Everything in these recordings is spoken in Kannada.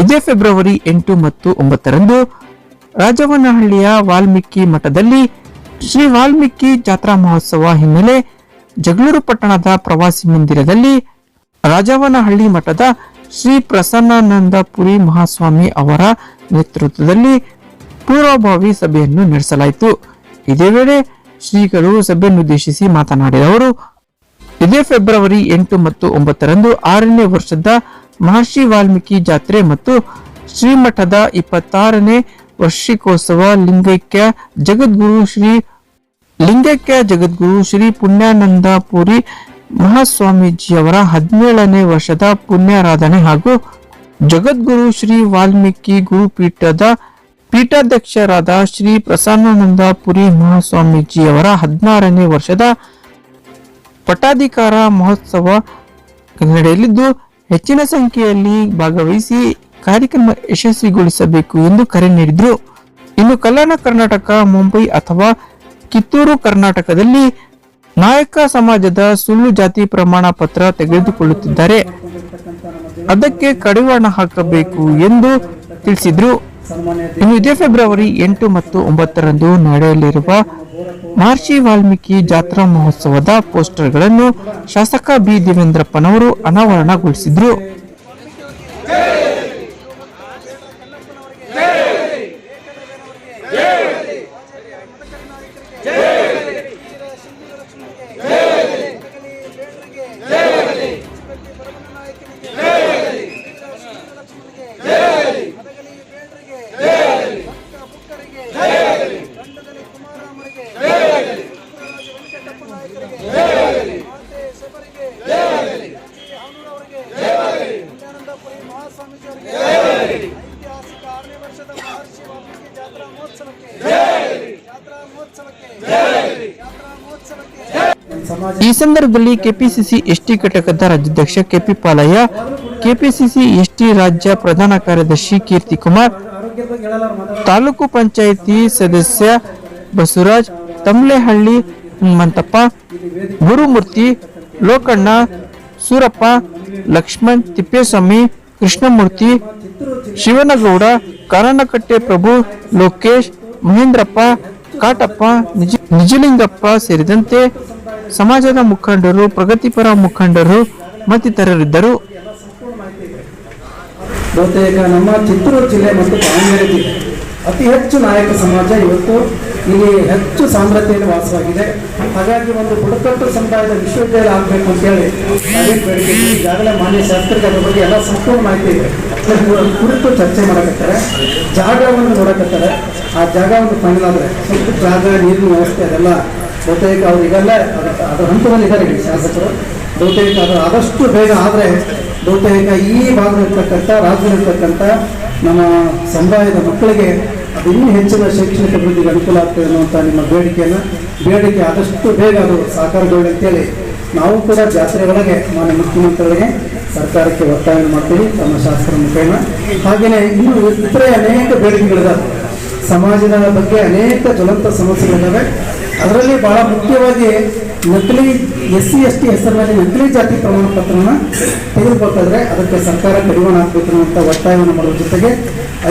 ಇದೇ ಫೆಬ್ರವರಿ ಎಂಟು ಮತ್ತು ಒಂಬತ್ತರಂದು ರಾಜವನಹಳ್ಳಿಯ ವಾಲ್ಮೀಕಿ ಮಠದಲ್ಲಿ ಶ್ರೀ ವಾಲ್ಮೀಕಿ ಜಾತ್ರಾ ಮಹೋತ್ಸವ ಹಿನ್ನೆಲೆ ಜಗಳೂರು ಪಟ್ಟಣದ ಪ್ರವಾಸಿ ಮಂದಿರದಲ್ಲಿ ರಾಜವನಹಳ್ಳಿ ಮಠದ ಶ್ರೀ ಪ್ರಸನ್ನಾನಂದಪುರಿ ಮಹಾಸ್ವಾಮಿ ಅವರ ನೇತೃತ್ವದಲ್ಲಿ ಪೂರ್ವಭಾವಿ ಸಭೆಯನ್ನು ನಡೆಸಲಾಯಿತು. ಇದೇ ವೇಳೆ ಶ್ರೀಗಳು ಸಭೆಯನ್ನುದ್ದೇಶಿಸಿ ಮಾತನಾಡಿದ ಅವರು, ಇದೇ ಫೆಬ್ರವರಿ ಎಂಟು ಮತ್ತು ಒಂಬತ್ತರಂದು ಆರನೇ ವರ್ಷದ ಮಹರ್ಷಿ ವಾಲ್ಮೀಕಿ ಜಾತ್ರೆ ಮತ್ತು ಶ್ರೀಮಠದ ಇಪ್ಪತ್ತಾರನೇ ವಾರ್ಷಿಕೋತ್ಸವ ಲಿಂಗೈಕ್ಯ ಜಗದ್ಗುರು ಶ್ರೀ ಲಿಂಗೈಕ್ಯ ಜಗದ್ಗುರು ಶ್ರೀ ಪುಣ್ಯಾನಂದಪುರಿ ಮಹಾಸ್ವಾಮೀಜಿಯವರ ಹದಿನೇಳನೇ ವರ್ಷದ ಪುಣ್ಯಾರಾಧನೆ ಹಾಗೂ ಜಗದ್ಗುರು ಶ್ರೀ ವಾಲ್ಮೀಕಿ ಗುರುಪೀಠದ ಪೀಠಾಧ್ಯಕ್ಷರಾದ ಶ್ರೀ ಪ್ರಸನ್ನಾನಂದಪುರಿ ಮಹಾಸ್ವಾಮೀಜಿಯವರ ಹದಿನಾರನೇ ವರ್ಷದ ಪಟ್ಟಾಧಿಕಾರ ಮಹೋತ್ಸವ ನಡೆಯಲಿದ್ದು ಹೆಚ್ಚಿನ ಸಂಖ್ಯೆಯಲ್ಲಿ ಭಾಗವಹಿಸಿ ಕಾರ್ಯಕ್ರಮ ಯಶಸ್ವಿಗೊಳಿಸಬೇಕು ಎಂದು ಕರೆ ನೀಡಿದರು. ಇನ್ನು ಕಲ್ಯಾಣ ಕರ್ನಾಟಕ, ಮುಂಬೈ ಅಥವಾ ಕಿತ್ತೂರು ಕರ್ನಾಟಕದಲ್ಲಿ ನಾಯಕ ಸಮಾಜದ ಸುಳ್ಳು ಜಾತಿ ಪ್ರಮಾಣ ಪತ್ರ ತೆಗೆದುಕೊಳ್ಳುತ್ತಿದ್ದಾರೆ. ಅದಕ್ಕೆ ಕಡಿವಾಣ ಹಾಕಬೇಕು ಎಂದು ತಿಳಿಸಿದ್ರು. ಇನ್ನು ಇದೇ ಫೆಬ್ರವರಿ ಎಂಟು ಮತ್ತು ಒಂಬತ್ತರಂದು ನಡೆಯಲಿರುವ ಮಹರ್ಷಿ ವಾಲ್ಮೀಕಿ ಜಾತ್ರಾ ಮಹೋತ್ಸವದ ಪೋಸ್ಟರ್ಗಳನ್ನು ಶಾಸಕ ಬಿ ದೇವೇಂದ್ರಪ್ಪನವರು ಅನಾವರಣಗೊಳಿಸಿದ್ರು ದಂಡದಲ್ಲಿ ಕುಮಾರಮ್ಮರಿಗೆ ರಾಜ ವೆಂಕಟಪ್ಪ ನಾಯಕರಿಗೆ ಮಾತೆ ಶಬರಿಗೆ ಹಾನೂರವರಿಗೆ ಪುಣ್ಯಾನಂದಪುರಿ ಮಹಾಸ್ವಾಮೀಜಿ ಅವರಿಗೆ ಐತಿಹಾಸಿಕ ಆರನೇ ವರ್ಷದ ಮಹರ್ಷಿ ವಾಲ್ಮೀಕಿ ಜಾತ್ರಾ ಮಹೋತ್ಸವಕ್ಕೆ ಜಾತ್ರಾ ಮಹೋತ್ಸವಕ್ಕೆ ಜಾತ್ರಾ ಮಹೋತ್ಸವಕ್ಕೆ ಈ ಸಂದರ್ಭದಲ್ಲಿ ಕೆಪಿಸಿಸಿ ಎಸ್ಟಿ ಘಟಕದ ರಾಜ್ಯಾಧ್ಯಕ್ಷ ಕೆಪಿ ಪಾಲಯ್ಯ, ಕೆಪಿಸಿಸಿ ಎಸ್ಟಿ ರಾಜ್ಯ ಪ್ರಧಾನ ಕಾರ್ಯದರ್ಶಿ ಕೀರ್ತಿ ಕುಮಾರ್, ತಾಲೂಕು ಪಂಚಾಯಿತಿ ಸದಸ್ಯ ಬಸವರಾಜ್, ತಮ್ಲೆಹಳ್ಳಿ ಹನುಮಂತಪ್ಪ, ಗುರುಮೂರ್ತಿ ಲೋಕಣ್ಣ, ಸೂರಪ್ಪ, ಲಕ್ಷ್ಮಣ್ ತಿಪ್ಪೇಸ್ವಾಮಿ, ಕೃಷ್ಣಮೂರ್ತಿ, ಶಿವನಗೌಡ ಕಾರಣಕಟ್ಟೆ ಪ್ರಭು ಲೋಕೇಶ್, ಮಹೇಂದ್ರಪ್ಪ ಕಾಟಪ್ಪ, ನಿಜ ನಿಜಲಿಂಗಪ್ಪ ಸೇರಿದಂತೆ ಸಮಾಜದ ಮುಖಂಡರು, ಪ್ರಗತಿಪರ ಮುಖಂಡರು ಮತ್ತಿತರರಿದ್ದರು. ಬಹುತೇಕ ನಮ್ಮ ಚಿತ್ತೂರು ಜಿಲ್ಲೆ ಮತ್ತು ದಾವಣಗೆರೆ ಜಿಲ್ಲೆ ಅತಿ ಹೆಚ್ಚು ನಾಯಕ ಸಮಾಜ ಇವತ್ತು ಇಲ್ಲಿ ಹೆಚ್ಚು ಸಾಂದ್ರತೆಯಲ್ಲಿ ವಾಸವಾಗಿದೆ. ಹಾಗಾಗಿ ಒಂದು ಬುಡಕಟ್ಟು ಸಮುದಾಯದ ವಿಶ್ವವಿದ್ಯಾಲಯ ಆಗಬೇಕು ಅಂತೇಳಿ ಈಗಾಗಲೇ ಮಾನ್ಯ ಶಾಸ್ತ್ರಜ್ಞರ ಬಗ್ಗೆ ಎಲ್ಲ ಸಂಪೂರ್ಣ ಮಾಹಿತಿ ಇದೆ. ಕುರಿತು ಚರ್ಚೆ ಮಾಡಕತ್ತಾರೆ. ಜಾಗವನ್ನು ನೋಡಕತ್ತಾರೆ. ಆ ಜಾಗ ಒಂದು ಫೈನಲ್ ಆದರೆ ಸ್ವಲ್ಪ ಜಾಗ, ನೀರಿನ ವ್ಯವಸ್ಥೆ ಅದೆಲ್ಲ ಬಹುತೇಕ ಅವ್ರು ಈಗೆಲ್ಲ ಅದರ ಹಂತದಲ್ಲಿ ಇದ್ದಾರೆ ಇಲ್ಲಿ ಶಾಸಕರು. ಬಹುತೇಕ ಅದು ಆದಷ್ಟು ಬೇಗ ಆದರೆ ಬಹುತೇಕ ಈ ಭಾಗದಲ್ಲಿರ್ತಕ್ಕಂಥ ರಾಜ್ಯದಲ್ಲಿರ್ತಕ್ಕಂಥ ನಮ್ಮ ಸಮುದಾಯದ ಮಕ್ಕಳಿಗೆ ಅದು ಇನ್ನೂ ಹೆಚ್ಚಿನ ಶೈಕ್ಷಣಿಕ ಅಭಿವೃದ್ಧಿಗೆ ಅನುಕೂಲ ಆಗ್ತದೆ ಅನ್ನುವಂಥ ನಿಮ್ಮ ಬೇಡಿಕೆಯನ್ನು ಬೇಡಿಕೆ ಆದಷ್ಟು ಬೇಗ ಅದು ಸಾಕಾರಗೊಳ್ಳಿ ಅಂತೇಳಿ ನಾವು ಕೂಡ ಜಾತ್ರೆಗಳಿಗೆ ಮಾನ್ಯ ಮುಖ್ಯಮಂತ್ರಿಗಳಿಗೆ ಸರ್ಕಾರಕ್ಕೆ ಒತ್ತಾಯ ಮಾಡ್ತೀವಿ ತಮ್ಮ ಶಾಸಕರ ಮುಖೇನ. ಹಾಗೆಯೇ ಇನ್ನು ಇತರೆ ಅನೇಕ ಬೇಡಿಕೆಗಳಿದ್ದಾವೆ ಸಮಾಜದ ಬಗ್ಗೆ ಅನೇಕ ಜ್ವಲಂತ ಸಮಸ್ಯೆಗಳಿದ್ದಾವೆ ಅದರಲ್ಲಿ ಬಹಳ ಮುಖ್ಯವಾಗಿ ನಕಲಿ ಎಸ್ ಸಿ ಎಸ್ ಟಿ ಹೆಸರಿನಲ್ಲಿ ನಕಲಿ ಜಾತಿ ಪ್ರಮಾಣ ಪತ್ರವನ್ನು ತೆಗೆದುಕೊಳ್ತಾದ್ರೆ ಅದಕ್ಕೆ ಸರ್ಕಾರ ಕಡಿವಾಣ ಹಾಕಬೇಕು ಅನ್ನುವಂಥ ಒತ್ತಾಯವನ್ನು ಮಾಡುವ ಜೊತೆಗೆ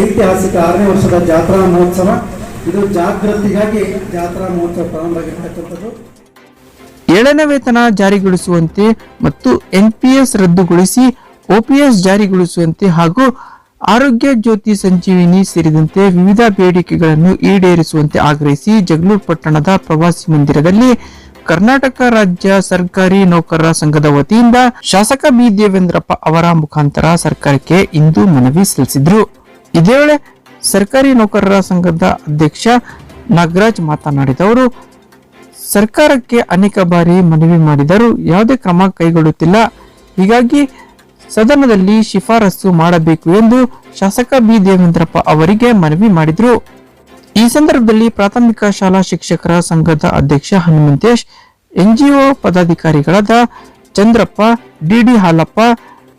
ಐತಿಹಾಸಿಕ ಆರನೇ ವರ್ಷದ ಜಾತ್ರಾ ಮಹೋತ್ಸವ. ಇದು ಜಾಗೃತಿಗಾಗಿ ಜಾತ್ರಾ ಮಹೋತ್ಸವ ಪ್ರಾರಂಭ ಆಗಿರ್ತಕ್ಕಂಥದ್ದು. ಏಳನೇ ವೇತನ ಜಾರಿಗೊಳಿಸುವಂತೆ ಮತ್ತು ಎನ್ಪಿಎಸ್ ರದ್ದುಗೊಳಿಸಿ ಓಪಿಎಸ್ ಜಾರಿಗೊಳಿಸುವಂತೆ ಹಾಗೂ ಆರೋಗ್ಯ ಜ್ಯೋತಿ ಸಂಜೀವಿನಿ ಸೇರಿದಂತೆ ವಿವಿಧ ಬೇಡಿಕೆಗಳನ್ನು ಈಡೇರಿಸುವಂತೆ ಆಗ್ರಹಿಸಿ ಜಗಳೂರು ಪಟ್ಟಣದ ಪ್ರವಾಸಿ ಮಂದಿರದಲ್ಲಿ ಕರ್ನಾಟಕ ರಾಜ್ಯ ಸರ್ಕಾರಿ ನೌಕರರ ಸಂಘದ ವತಿಯಿಂದ ಶಾಸಕ ಬಿ ದೇವೇಂದ್ರಪ್ಪ ಅವರ ಮುಖಾಂತರ ಸರ್ಕಾರಕ್ಕೆ ಇಂದು ಮನವಿ ಸಲ್ಲಿಸಿದ್ರು. ಇದೇ ವೇಳೆ ಸರ್ಕಾರಿ ನೌಕರರ ಸಂಘದ ಅಧ್ಯಕ್ಷ ನಾಗರಾಜ್ ಮಾತನಾಡಿದವರು ಸರ್ಕಾರಕ್ಕೆ ಅನೇಕ ಬಾರಿ ಮನವಿ ಮಾಡಿದರೂ ಯಾವುದೇ ಕ್ರಮ ಕೈಗೊಳ್ಳುತ್ತಿಲ್ಲ. ಹೀಗಾಗಿ ಸದನದಲ್ಲಿ ಶಿಫಾರಸು ಮಾಡಬೇಕು ಎಂದು ಶಾಸಕ ಬಿ. ದೇವೇಂದ್ರಪ್ಪ ಅವರಿಗೆ ಮನವಿ ಮಾಡಿದರು. ಈ ಸಂದರ್ಭದಲ್ಲಿ ಪ್ರಾಥಮಿಕ ಶಾಲಾ ಶಿಕ್ಷಕರ ಸಂಘದ ಅಧ್ಯಕ್ಷ ಹನುಮಂತೇಶ್, ಎನ್ಜಿಒ ಪದಾಧಿಕಾರಿಗಳಾದ ಚಂದ್ರಪ್ಪ, ಡಿಡಿ ಹಾಲಪ್ಪ,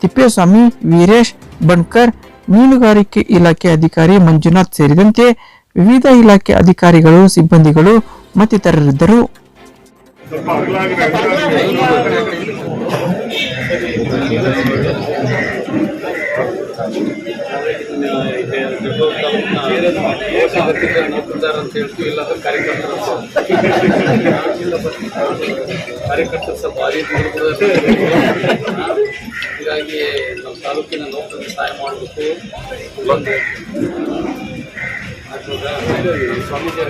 ತಿಪ್ಪೇಸ್ವಾಮಿ, ವೀರೇಶ್, ಬಣ್ಕರ್, ಮೀನುಗಾರಿಕೆ ಇಲಾಖೆ ಅಧಿಕಾರಿ ಮಂಜುನಾಥ್ ಸೇರಿದಂತೆ ವಿವಿಧ ಇಲಾಖೆ ಅಧಿಕಾರಿಗಳು, ಸಿಬ್ಬಂದಿಗಳು ಮತ್ತಿತರರಿದ್ದರು. ನೌಕರದಾರ ಅಂತ ಹೇಳ್ತೀವಿ ಇಲ್ಲಾಂದ್ರೆ ಕಾರ್ಯಕರ್ತರ ಕಾರ್ಯಕರ್ತರು ಸ್ವಲ್ಪ ಭಾರಿ ಹೀಗಾಗಿ ನಮ್ಮ ತಾಲೂಕಿನ ನೌಕರರಿಗೆ ಸಹಾಯ ಮಾಡಬೇಕು ಸ್ವಾಮೀಜಿ